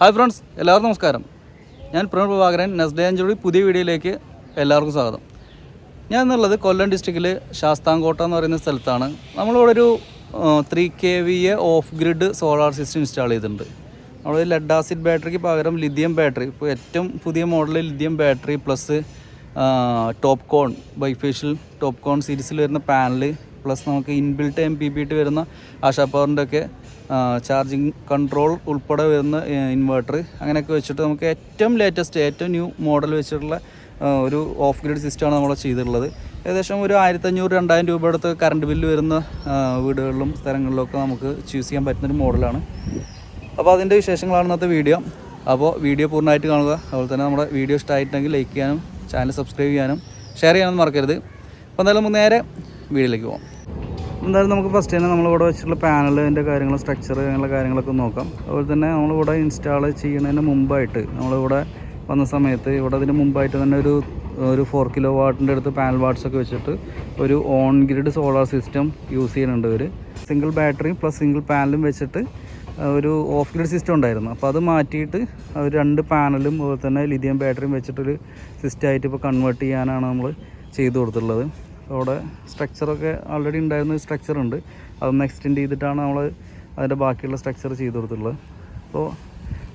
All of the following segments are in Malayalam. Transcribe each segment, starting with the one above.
ഹായ് ഫ്രണ്ട്സ് എല്ലാവർക്കും നമസ്കാരം. ഞാൻ പ്രണവ് പ്രഭാകരൻ നെസ്ഡേ അഞ്ചുടി പുതിയ വീഡിയോയിലേക്ക് എല്ലാവർക്കും സ്വാഗതം. ഞാൻ എന്നുള്ളത് കൊല്ലം ഡിസ്ട്രിക്റ്റിൽ ശാസ്താംകോട്ട എന്ന് പറയുന്ന സ്ഥലത്താണ്. നമ്മളിവിടെ ഒരു three K V A off grid solar system install ചെയ്തിട്ടുണ്ട്. നമ്മൾ ലെഡ് ആസിഡ് ബാറ്ററിക്ക് പകരം ലിഥിയം ബാറ്ററി ഇപ്പോൾ ഏറ്റവും പുതിയ model lithium battery plus top con bifacial top con സീരീസിൽ വരുന്ന പാനൽ പ്ലസ് നമുക്ക് ഇൻബിൽട്ട് എം പി ബി ഇട്ട് വരുന്ന ആശാ പവറിന്റെ ഒക്കെ ചാർജിങ് കൺട്രോൾ ഉൾപ്പെടെ വരുന്ന ഇൻവെർട്ടർ അങ്ങനെയൊക്കെ വെച്ചിട്ട് നമുക്ക് ഏറ്റവും ലേറ്റസ്റ്റ് ഏറ്റവും ന്യൂ മോഡൽ വെച്ചിട്ടുള്ള ഒരു ഓഫ് ഗ്രിഡ് സിസ്റ്റമാണ് നമ്മൾ ചെയ്തിട്ടുള്ളത്. ഏകദേശം ഒരു ആയിരത്തഞ്ഞൂറ് രണ്ടായിരം രൂപ അടുത്ത് കറണ്ട് ബില്ല് വരുന്ന വീടുകളിലും സ്ഥലങ്ങളിലൊക്കെ നമുക്ക് ചൂസ് ചെയ്യാൻ പറ്റുന്ന ഒരു മോഡലാണ് അപ്പോൾ അതിന്റെ വിശേഷങ്ങളാണ് ഇന്നത്തെ വീഡിയോ അപ്പോൾ വീഡിയോ പൂർണമായിട്ട് കാണുക. അതുപോലെ തന്നെ നമ്മുടെ വീഡിയോ ഇഷ്ടമായിട്ടുണ്ടെങ്കിൽ ലൈക്ക് ചെയ്യാനും ചാനൽ സബ്സ്ക്രൈബ് ചെയ്യാനും ഷെയർ ചെയ്യാനും മറക്കരുത്. അപ്പോൾ എന്തായാലും നേരെ വീഡിയോയിലേക്ക് പോകാം എന്തായാലും നമുക്ക് ഫസ്റ്റ് തന്നെ നമ്മളിവിടെ വെച്ചിട്ടുള്ള പാനലിന്റെ കാര്യങ്ങൾ സ്ട്രക്ചർ അങ്ങനെയുള്ള കാര്യങ്ങളൊക്കെ നോക്കാം. അതുപോലെ തന്നെ നമ്മളിവിടെ ഇൻസ്റ്റാൾ ചെയ്യുന്നതിന് മുമ്പായിട്ട് നമ്മളിവിടെ വന്ന സമയത്ത് ഇവിടെ അതിന് മുമ്പായിട്ട് തന്നെ ഒരു ഒരു ഫോർ കിലോ വാട്ടിന്റെ അടുത്ത് പാനൽ വാട്ട്സ് ഒക്കെ വെച്ചിട്ട് ഒരു on grid solar system use ചെയ്യുന്നുണ്ട് ഇവർ സിംഗിൾ ബാറ്ററിയും പ്ലസ് സിംഗിൾ പാനലും വെച്ചിട്ട് ഒരു ഓഫ് ഗ്രിഡ് സിസ്റ്റം ഉണ്ടായിരുന്നു. അപ്പോൾ അത് മാറ്റിയിട്ട് അവർ രണ്ട് പാനലും അതുപോലെ തന്നെ ലിഥിയം ബാറ്ററിയും വെച്ചിട്ടൊരു സിസ്റ്റമായിട്ട് ഇപ്പോൾ കൺവേർട്ട് ചെയ്യാനാണ് നമ്മൾ ചെയ്തു കൊടുത്തിട്ടുള്ളത്. അവിടെ സ്ട്രക്ചറൊക്കെ ആൾറെഡി ഉണ്ടായിരുന്ന സ്ട്രക്ചർ ഉണ്ട്. അതൊന്ന് എക്സ്റ്റെൻഡ് ചെയ്തിട്ടാണ് നമ്മൾ അതിന്റെ ബാക്കിയുള്ള സ്ട്രക്ചർ ചെയ്ത് കൊടുത്തിട്ടുള്ളത്. അപ്പോൾ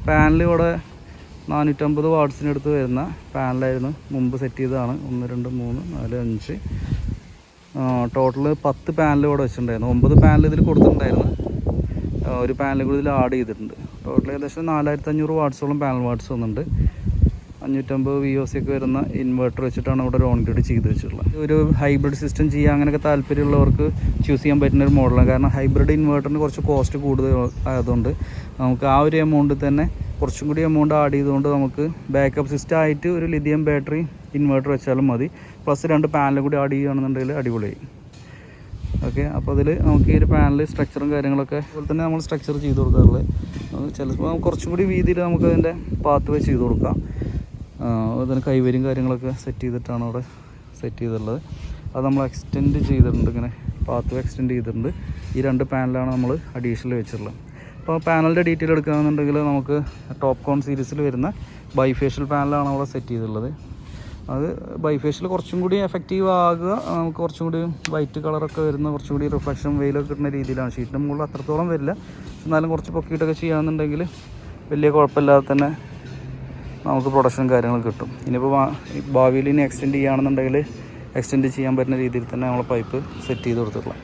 പാനൽ ഇവിടെ നാനൂറ്റമ്പത് വാട്സിനടുത്ത് വരുന്ന പാനലായിരുന്നു മുമ്പ് സെറ്റ് ചെയ്തതാണ്. ഒന്ന് രണ്ട് മൂന്ന് നാല് അഞ്ച്. ടോട്ടൽ പത്ത് പാനൽ ഇവിടെ വെച്ചിട്ടുണ്ടായിരുന്നു. ഒമ്പത് പാനൽ ഇതിൽ കൊടുത്തിട്ടുണ്ടായിരുന്നു. ഒരു പാനൽ കൂടി ഇതിൽ ആഡ് ചെയ്തിട്ടുണ്ട്. ടോട്ടൽ ഏകദേശം നാലായിരത്തി അഞ്ഞൂറ് വാട്സോളം പാനൽ വാട്സ് വന്നിട്ടുണ്ട്. അഞ്ഞൂറ്റമ്പത് വി ഒ സി ഒക്കെ വരുന്ന ഇൻവെർട്ടർ വെച്ചിട്ടാണ് ഇവിടെ ഒരു ഓൺ ചെയ്ത് വെച്ചിട്ടുള്ളത്. ഒരു ഹൈബ്രിഡ് സിസ്റ്റം ചെയ്യാൻ അങ്ങനെയൊക്കെ താല്പര്യമുള്ളവർക്ക് ചൂസ് ചെയ്യാൻ പറ്റുന്ന ഒരു മോഡലാണ് കാരണം ഹൈബ്രിഡ് ഇൻവെർട്ടറിന് കുറച്ച് കോസ്റ്റ് കൂടുതൽ ആയതുകൊണ്ട് നമുക്ക് ആ ഒരു എമൗണ്ട് തന്നെ കുറച്ചും കൂടി എമൗണ്ട് ആഡ് ചെയ്തുകൊണ്ട് നമുക്ക് ബാക്കപ്പ് സിസ്റ്റം ആയിട്ട് ഒരു ലിഥിയം ബാറ്ററി ഇൻവെർട്ടർ വെച്ചാലും മതി. പ്ലസ് രണ്ട് പാനലും കൂടി ആഡ് ചെയ്യുകയാണെന്നുണ്ടെങ്കിൽ അടിപൊളിയായി. ഓക്കെ അപ്പോൾ അതിൽ നമുക്ക് ഈ ഒരു പാനൽ സ്ട്രക്ചറും കാര്യങ്ങളൊക്കെ അതുപോലെ തന്നെ നമ്മൾ സ്ട്രക്ചർ ചെയ്ത് കൊടുക്കാറുള്ളത്. ചിലപ്പോൾ കുറച്ചും കൂടി വീതിയിൽ നമുക്ക് അതിന്റെ പാത്ത് വേ ചെയ്ത് കൊടുക്കാം. അതുപോലെ കൈവരിയും കാര്യങ്ങളൊക്കെ സെറ്റ് ചെയ്തിട്ടാണ് അവിടെ സെറ്റ് ചെയ്തിട്ടുള്ളത്. അത് നമ്മൾ എക്സ്റ്റെൻഡ് ചെയ്തിട്ടുണ്ട് ഇങ്ങനെ. പാത്ത് എക്സ്റ്റെൻഡ് ചെയ്തിട്ടുണ്ട്. ഈ രണ്ട് പാനലാണ് നമ്മൾ അഡീഷണൽ വെച്ചിട്ടുള്ളത്. അപ്പോൾ പാനലിന്റെ ഡീറ്റെയിൽ എടുക്കുകയാണെന്നുണ്ടെങ്കിൽ നമുക്ക് ടോപ്പ് കോൺ സീരീസിൽ വരുന്ന ബൈഫേഷ്യൽ പാനലാണ് അവിടെ സെറ്റ് ചെയ്തിട്ടുള്ളത്. അത് ബൈഫേഷ്യൽ കുറച്ചും കൂടി എഫക്റ്റീവ് ആകുക നമുക്ക് കുറച്ചും കൂടി വൈറ്റ് കളറൊക്കെ വരുന്ന കുറച്ചും കൂടി റിഫ്ലക്ഷൻ വെയിലൊക്കെ കിട്ടുന്ന രീതിയിലാണ്. ഷീറ്റിന്റെ മുകളിൽ അത്രത്തോളം വരില്ല. എന്നാലും കുറച്ച് പൊക്കിയിട്ടൊക്കെ ചെയ്യുകയാണെന്നുണ്ടെങ്കിൽ വലിയ കുഴപ്പമില്ലാതെ തന്നെ നമുക്ക് പ്രൊഡക്ഷൻ കാര്യങ്ങൾ കിട്ടും. ഇനിയിപ്പോൾ ഭാവിയിൽ ഇനി എക്സ്റ്റെൻഡ് ചെയ്യുകയാണെന്നുണ്ടെങ്കിൽ എക്സ്റ്റെൻഡ് ചെയ്യാൻ പറ്റുന്ന രീതിയിൽ തന്നെ നമ്മൾ പൈപ്പ് സെറ്റ് ചെയ്ത് കൊടുത്തിട്ടുള്ള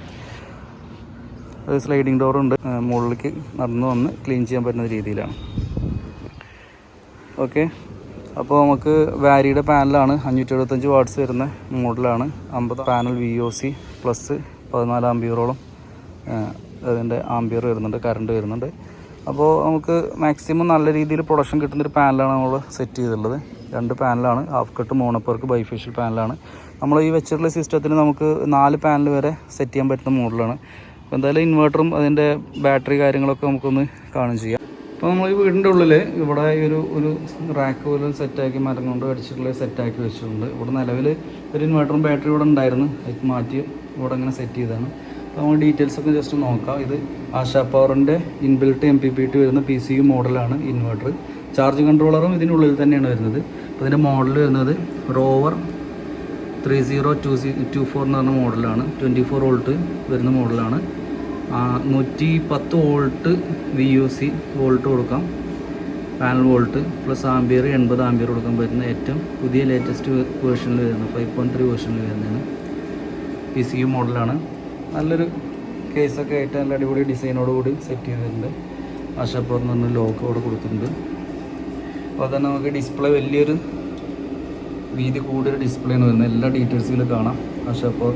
അത് സ്ലൈഡിങ് ഡോറുണ്ട് മുകളിലേക്ക് നടന്നു വന്ന് ക്ലീൻ ചെയ്യാൻ പറ്റുന്ന രീതിയിലാണ്. ഓക്കെ അപ്പോൾ നമുക്ക് വാരിയുടെ പാനലാണ് അഞ്ഞൂറ്റി എഴുപത്തഞ്ച് വാട്ട്സ് വരുന്ന മോഡലാണ് അമ്പത് panel V O C plus പതിനാല് ആംബിയറോളം അതിന്റെ ആംബിയർ വരുന്നുണ്ട് കറണ്ട് വരുന്നുണ്ട്. അപ്പോൾ നമുക്ക് മാക്സിമം നല്ല രീതിയിൽ പ്രൊഡക്ഷൻ കിട്ടുന്നൊരു പാനലാണ് നമ്മൾ സെറ്റ് ചെയ്തിട്ടുള്ളത്. രണ്ട് പാനലാണ് half cut mono perc bifacial പാനലാണ് നമ്മൾ ഈ വെച്ചിട്ടുള്ള സിസ്റ്റത്തിന് നമുക്ക് നാല് പാനൽ വരെ സെറ്റ് ചെയ്യാൻ പറ്റുന്ന മോഡലാണ് അപ്പോൾ എന്തായാലും ഇൻവേർട്ടറും അതിന്റെ ബാറ്ററി കാര്യങ്ങളൊക്കെ നമുക്കൊന്ന് കാണും ചെയ്യാം. അപ്പോൾ നമ്മൾ ഈ വീടിന്റെ ഉള്ളിൽ ഇവിടെ ഈ ഒരു ഒരു റാക്ക് പോലെ സെറ്റാക്കി മരം കൊണ്ട് അടിച്ചിട്ടുള്ള സെറ്റാക്കി വെച്ചിട്ടുണ്ട്. ഇവിടെ നിലവിൽ ഒരു ഇൻവേർട്ടറും ബാറ്ററി ഇവിടെ ഉണ്ടായിരുന്നു. അത് മാറ്റി ഇവിടെ അങ്ങനെ സെറ്റ് ചെയ്തതാണ്. അപ്പോൾ നമ്മൾ ഡീറ്റെയിൽസ് ഒക്കെ ജസ്റ്റ് നോക്കാം. ഇത് ആശാ പവറിന്റെ inbuilt M P P T വരുന്ന പി സി യു മോഡലാണ് ഇൻവെർട്ടർ ചാർജ് കൺട്രോളറും ഇതിനുള്ളിൽ തന്നെയാണ് വരുന്നത്. അപ്പോൾ ഇതിന്റെ മോഡൽ വരുന്നത് rover three zero two C two four എന്ന് പറഞ്ഞ മോഡലാണ് ട്വന്റി ഫോർ വോൾട്ട് വരുന്ന മോഡലാണ് നൂറ്റി പത്ത് volt V U C volt കൊടുക്കാം. പാനൽ വോൾട്ട് പ്ലസ് ആംബിയർ എൺപത് ആംബിയർ കൊടുക്കാൻ പറ്റുന്ന ഏറ്റവും പുതിയ ലേറ്റസ്റ്റ് വേർഷനിൽ വരുന്ന ഫൈവ് പോയിന്റ് ത്രീ വേർഷനിൽ വരുന്നതാണ് പി സി യു മോഡലാണ് നല്ലൊരു കേസൊക്കെ ആയിട്ട് നല്ല അടിപൊളി ഡിസൈനോട് കൂടി സെറ്റ് ചെയ്തിട്ടുണ്ട്. ആശാപ്പുറം എന്ന് പറഞ്ഞ ലോക്ക് അവിടെ കൊടുത്തിട്ടുണ്ട്. അപ്പോൾ തന്നെ നമുക്ക് ഡിസ്പ്ലേ വലിയൊരു വീതി കൂടിയൊരു ഡിസ്പ്ലേ ആണ് വരുന്നത്. എല്ലാ ഡീറ്റെയിൽസിലും കാണാം. ആശാപ്പൂർ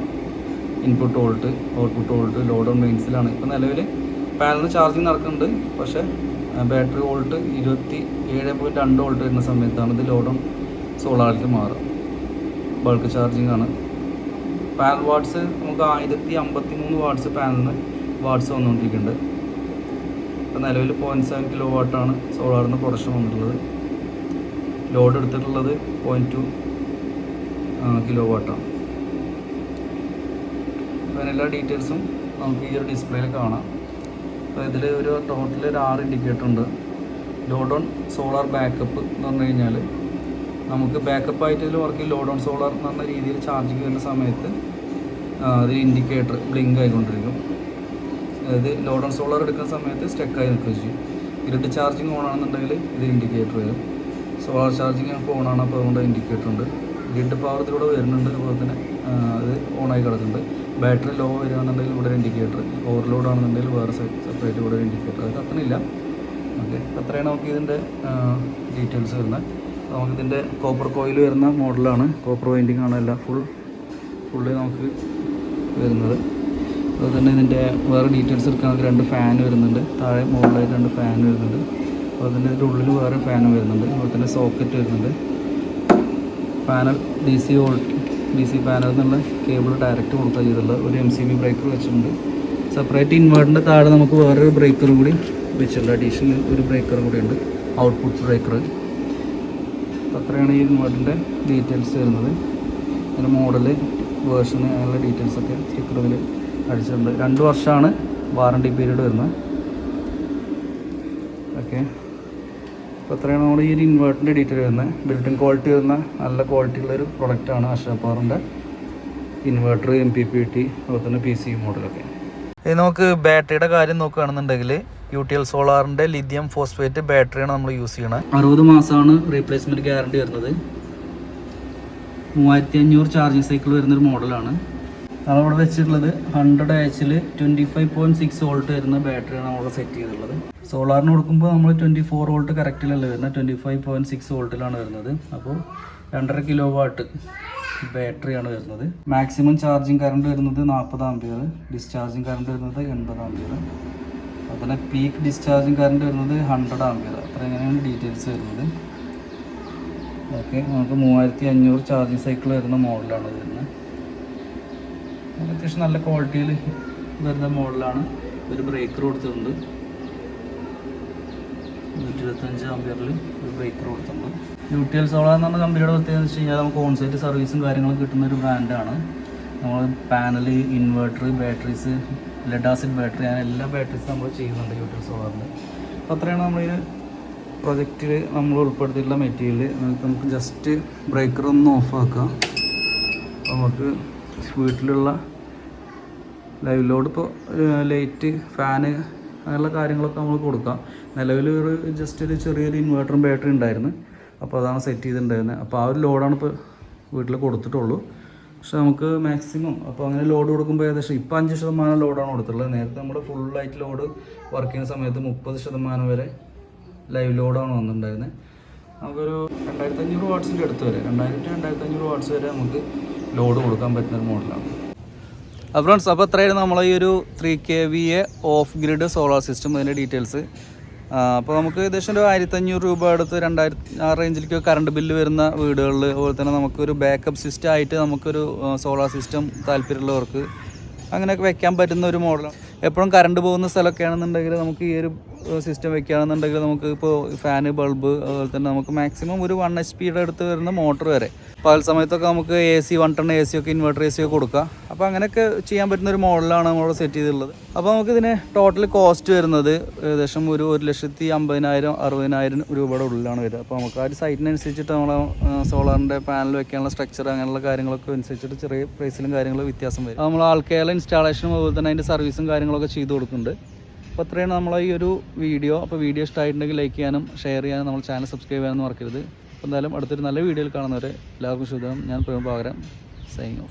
input volt output volt load on മെയിൻസിലാണ് ഇപ്പോൾ നിലവിൽ പാനൽ ചാർജിങ് നടക്കുന്നുണ്ട്. പക്ഷേ ബാറ്ററി വോൾട്ട് ഇരുപത്തി ഏഴ് പോയിന്റ് രണ്ട് വോൾട്ട് വരുന്ന സമയത്താണ് ഇത് ലോഡ് ഓൺ സോളാറിലേക്ക് മാറുക. ബൾക്ക് ചാർജിങ് ആണ്. പാനൽ വാട്ട്സ് നമുക്ക് ആയിരത്തി അമ്പത്തി മൂന്ന് വാട്ട്സ് പാനലിന് വാട്ട്സ് വന്നുകൊണ്ടിരിക്കുന്നുണ്ട്. ഇപ്പോൾ നിലവിൽ പോയിന്റ് സെവൻ കിലോ വാട്ടാണ് സോളാറിന് പ്രൊഡക്ഷൻ വന്നിട്ടുള്ളത്. ലോഡ് എടുത്തിട്ടുള്ളത് പോയിന്റ് ടു കിലോ വാട്ടാണ് അപ്പോൾ എല്ലാ ഡീറ്റെയിൽസും നമുക്ക് ഈ ഒരു ഡിസ്പ്ലേയിൽ കാണാം. അപ്പോൾ ഇതിൽ ഒരു ടോട്ടൽ ഒരു ആറ് ഇൻഡിക്കേറ്റർ ഉണ്ട്. ലോഡ് ഓൺ സോളാർ ബാക്കപ്പ് എന്ന് പറഞ്ഞു കഴിഞ്ഞാൽ നമുക്ക് ബാക്കപ്പ് ആയിട്ട് ഇതിൽ വർക്ക് ചെയ്യും. ലോഡൗൺ സോളാർ എന്ന് പറഞ്ഞ രീതിയിൽ ചാർജിങ് ചെയ്യുന്ന സമയത്ത് അതിൽ ഇൻഡിക്കേറ്റർ ബ്ലിങ്ക് ആയിക്കൊണ്ടിരിക്കും. അതായത് ലോഡൗൺ സോളർ എടുക്കുന്ന സമയത്ത് സ്റ്റക്കായി നിൽക്കുകയും ചെയ്യും. ഇരട്ട് ചാർജിങ് ഓൺ ആണെന്നുണ്ടെങ്കിൽ ഇത് ഇൻഡിക്കേറ്റർ വരും. സോളാർ ചാർജിങ് ഇപ്പോൾ ഓൺ ആണ് അപ്പോൾ അതുകൊണ്ട് ഇൻഡിക്കേറ്റർ ഉണ്ട്. ഗ്രിഡ് പവർ ഇതിലൂടെ വരുന്നുണ്ട് അതുപോലെ തന്നെ അത് ഓണായി കിടക്കുന്നുണ്ട്. ബാറ്ററി ലോ വരികയാണെന്നുണ്ടെങ്കിൽ ഇവിടെ ഇൻഡിക്കേറ്റർ ഓവർലോഡ് ആണെന്നുണ്ടെങ്കിൽ വേറെ സെപ്പറേറ്റ് ഇവിടെ ഇൻഡിക്കേറ്റർ അത് കത്തണില്ല ഓക്കെ അത്രയാണ് നമുക്ക് ഇതിന്റെ ഡീറ്റെയിൽസ് വരുന്നത്. നമുക്ക് ഇതിന്റെ കോപ്പർ കോയിൽ വരുന്ന മോഡലാണ് കോപ്പർ വൈൻഡിങ് ആണ് എല്ലാം ഫുൾ ഫുള്ളി നമുക്ക് വരുന്നത്. അതുപോലെ തന്നെ ഇതിന്റെ വേറെ ഡീറ്റെയിൽസ് എടുക്കുകയാണെങ്കിൽ രണ്ട് ഫാൻ വരുന്നുണ്ട്. താഴെ മുകളിലായിട്ട് രണ്ട് ഫാൻ വരുന്നുണ്ട്. അതുപോലെ തന്നെ ഇതിന്റെ ഉള്ളിൽ വേറെ ഫാനും വരുന്നുണ്ട്. അതുപോലെ തന്നെ സോക്കറ്റ് വരുന്നുണ്ട്. Panel D C volt D C panel എന്നുള്ള കേബിൾ ഡയറക്റ്റ് കൊടുക്കുക ചെയ്തിട്ടുള്ളത് ഒരു എം സി ബി ബ്രേക്കർ വെച്ചിട്ടുണ്ട്. സെപ്പറേറ്റ് ഇൻവേർട്ടറിന്റെ താഴെ നമുക്ക് വേറൊരു ബ്രേക്കറും കൂടി വെച്ചിട്ടുണ്ട്. അഡീഷണൽ ഒരു ബ്രേക്കർ കൂടി ഉണ്ട്. ഔട്ട്പുട്ട് ബ്രേക്കർ അത്രയാണ് ഈ ഇൻവേർട്ടറിന്റെ ഡീറ്റെയിൽസ് വരുന്നത്. അതിന്റെ മോഡൽ വേർഷന് അങ്ങനെയുള്ള ഡീറ്റെയിൽസ് ഒക്കെ ഇതിൽ അടിച്ചിട്ടുണ്ട് രണ്ട് വർഷമാണ് വാറണ്ടി പീരീഡ് വരുന്നത്. ഓക്കെ. അപ്പോൾ അത്രയാണ് നമ്മുടെ ഈ ഒരു ഇൻവേർട്ടറിന്റെ ഡീറ്റെയിൽ വരുന്നത്. ബിൽഡിംഗ് ക്വാളിറ്റി വരുന്ന നല്ല ക്വാളിറ്റി ഉള്ളൊരു പ്രൊഡക്റ്റാണ് അഷ പവറിന്റെ inverter M P P T അതുപോലെ തന്നെ പി സി മോഡലൊക്കെ ഇത് നമുക്ക് ബാറ്ററിയുടെ കാര്യം നോക്കുകയാണെന്നുണ്ടെങ്കിൽ യു ടി എൽ സോളാറിന്റെ ലിഥിയം ഫോസ്ഫേറ്റ് ബാറ്ററിയാണ് നമ്മൾ യൂസ് ചെയ്യണത് അറുപത് മാസമാണ് റീപ്ലേസ്മെന്റ് ഗ്യാരണ്ടി വരുന്നത്. മൂവായിരത്തി അഞ്ഞൂറ് ചാർജിങ് സൈക്കിൾ വരുന്നൊരു മോഡലാണ്. നമ്മളിവിടെ വെച്ചിട്ടുള്ളത് ഹൺഡ്രഡ് എച്ചിൽ twenty five point six volt വരുന്ന ബാറ്ററിയാണ് നമ്മൾ സെറ്റ് ചെയ്തിട്ടുള്ളത്. സോളാറിന് കൊടുക്കുമ്പോൾ നമ്മൾ ട്വന്റി ഫോർ വോൾട്ട് കറക്റ്റിലല്ല വരുന്നത്? ട്വന്റി ഫൈവ് പോയിന്റ് സിക്സ് വോൾട്ടിലാണ് വരുന്നത്. അപ്പോൾ രണ്ടര കിലോ വാട്ട് ബാറ്ററിയാണ് വരുന്നത്. മാക്സിമം ചാർജിങ് കറണ്ട് വരുന്നത് നാൽപ്പത് ആംപിയർ ഡിസ്ചാർജിങ് കറണ്ട് വരുന്നത് എൺപത് ആംപിയർ അതുപോലെ പീക്ക് ഡിസ്ചാർജിങ് കറണ്ട് വരുന്നത് ഹൺഡ്രഡ് ആംപിയർ അത്ര എങ്ങനെയാണ് ഡീറ്റെയിൽസ് വരുന്നത്. ഓക്കെ നമുക്ക് മൂവായിരത്തി അഞ്ഞൂറ് ചാർജിങ് സൈക്കിൾ വരുന്ന മോഡലാണ് വരുന്നത് അത്യാവശ്യം നല്ല ക്വാളിറ്റിയിൽ വരുന്ന മോഡലാണ് ഒരു ബ്രേക്കർ കൊടുത്തിട്ടുണ്ട്. നൂറ്റി ഇരുപത്തഞ്ച് ആംബിയറിൽ ഒരു ബ്രേക്കർ കൊടുത്തിട്ടുണ്ട്. യൂട്ടിയൽ സോളാർ എന്ന് പറഞ്ഞ കമ്പനിയുടെ പ്രത്യേകത എന്ന് വെച്ച് കഴിഞ്ഞാൽ നമുക്ക് ഓൺസൈറ്റ് സർവീസും കാര്യങ്ങളും കിട്ടുന്ന ഒരു ബ്രാൻഡാണ് നമ്മൾ panel inverter batteries lead acid battery അങ്ങനെ എല്ലാ ബാറ്ററീസും നമ്മൾ ചെയ്യുന്നുണ്ട് യൂട്ടിൽ സോളാറിൽ അപ്പോൾ അത്രയാണ് നമ്മൾ ഈ പ്രൊജക്റ്റിൽ നമ്മൾ ഉൾപ്പെടുത്തിയിട്ടുള്ള മെറ്റീരിയൽ നമുക്ക് ജസ്റ്റ് ബ്രേക്കർ ഒന്ന് ഓഫ് ആക്കാം. അപ്പോൾ നമുക്ക് വീട്ടിലുള്ള ലൈവ് ലോഡ് ഇപ്പോൾ ലൈറ്റ് ഫാന് അങ്ങനെയുള്ള കാര്യങ്ങളൊക്കെ നമ്മൾ കൊടുക്കാം. നിലവിൽ ഒരു ജസ്റ്റ് ഒരു ചെറിയൊരു ഇൻവേർട്ടറും ബാറ്ററി ഉണ്ടായിരുന്നു. അപ്പോൾ അതാണ് സെറ്റ് ചെയ്തിട്ടുണ്ടായിരുന്നത് അപ്പോൾ ആ ഒരു ലോഡാണ് ഇപ്പോൾ വീട്ടിൽ കൊടുത്തിട്ടുള്ളൂ. പക്ഷെ നമുക്ക് മാക്സിമം അപ്പോൾ അങ്ങനെ ലോഡ് കൊടുക്കുമ്പോൾ ഏകദേശം ഇപ്പോൾ അഞ്ച് ശതമാനം ലോഡാണ് കൊടുത്തിട്ടുള്ളത്. നേരത്തെ നമ്മൾ ഫുൾ ഫുള്ളായിട്ട് ലോഡ് വർക്ക് ചെയ്യുന്ന സമയത്ത് മുപ്പത് ശതമാനം വരെ ലൈവ് ലോഡാണ് വന്നിട്ടുണ്ടായിരുന്നത് നമുക്കൊരു രണ്ടായിരത്തി അഞ്ഞൂറ് വാട്ട്സിന്റെ അടുത്ത് വരെ രണ്ടായിരത്തി രണ്ടായിരത്തി അഞ്ഞൂറ് വാട്ട്സ് വരെ നമുക്ക് ലോഡ് കൊടുക്കാൻ പറ്റുന്ന ഒരു മോഡലാണ് അപ്പോൾ ഫ്രണ്ട്സ് അപ്പോൾ എത്രയായിരുന്നു നമ്മളെ ഈ ഒരു three K V A off grid solar system അതിന്റെ ഡീറ്റെയിൽസ് അപ്പോൾ നമുക്ക് ഏകദേശം ഒരു ആയിരത്തഞ്ഞൂറ് രൂപ അടുത്ത് രണ്ടായിരത്തി ആ റേഞ്ചിലേക്ക് കറണ്ട് ബില്ല് വരുന്ന വീടുകളിൽ അതുപോലെ തന്നെ നമുക്കൊരു ബാക്കപ്പ് സിസ്റ്റം ആയിട്ട് നമുക്കൊരു സോളാർ സിസ്റ്റം താല്പര്യമുള്ളവർക്ക് അങ്ങനെയൊക്കെ വെക്കാൻ പറ്റുന്ന ഒരു മോഡലാണ് എപ്പോഴും കറണ്ട് പോകുന്ന സ്ഥലമൊക്കെ ആണെന്നുണ്ടെങ്കിൽ നമുക്ക് ഈ ഒരു സിസ്റ്റം വെക്കുകയാണെന്നുണ്ടെങ്കിൽ നമുക്ക് ഇപ്പോൾ ഫാന് ബൾബ് അതുപോലെ തന്നെ നമുക്ക് മാക്സിമം ഒരു വൺ എച്ച് പിയുടെ അടുത്ത് വരുന്ന മോട്ടർ വരെ. പകൽ സമയത്തൊക്കെ നമുക്ക് A C one ton A C ഒക്കെ ഇൻവെർട്ടർ എ സി ഒക്കെ കൊടുക്കാം. അപ്പോൾ അങ്ങനെയൊക്കെ ചെയ്യാൻ പറ്റുന്ന ഒരു മോഡലാണ് നമ്മളിവിടെ സെറ്റ് ചെയ്തിട്ടുള്ളത്. അപ്പോൾ നമുക്ക് ഇതിന് ടോട്ടൽ കോസ്റ്റ് വരുന്നത് ഏകദേശം ഒരു ഒരു ലക്ഷത്തി അമ്പതിനായിരം അറുപതിനായിരം രൂപയുടെ ഉള്ളിലാണ് വരിക. അപ്പോൾ നമുക്ക് ആ ഒരു സൈറ്റിനനുസരിച്ചിട്ട് നമ്മളെ സോളാറിന്റെ പാനൽ വെക്കാനുള്ള സ്ട്രക്ചർ അങ്ങനെയുള്ള കാര്യങ്ങളൊക്കെ അനുസരിച്ചിട്ട് ചെറിയ പ്രൈസിലും കാര്യങ്ങളും വ്യത്യാസം വരും. നമ്മൾ ആൾക്കാരുടെ ഇൻസ്റ്റാളേഷനും അതുപോലെ തന്നെ അതിന്റെ സർവീസും കാര്യങ്ങളൊക്കെ ചെയ്തു കൊടുക്കുന്നുണ്ട്. അപ്പോൾ അത്രയാണ് നമ്മളെ ഈ ഒരു വീഡിയോ. അപ്പോൾ വീഡിയോ ഇഷ്ടമായിട്ടുണ്ടെങ്കിൽ ലൈക്ക് ചെയ്യാനും ഷെയർ ചെയ്യാനും നമ്മൾ ചാനൽ സബ്സ്ക്രൈബ് ചെയ്യാനും മറക്കരുത്. അപ്പോൾ എന്തായാലും അടുത്തൊരു നല്ല വീഡിയോയിൽ കാണുന്നവരെ എല്ലാവർക്കും ശുദ്ധം ഞാൻ പ്രേമ പകരം സൈനിങ് ഓഫ്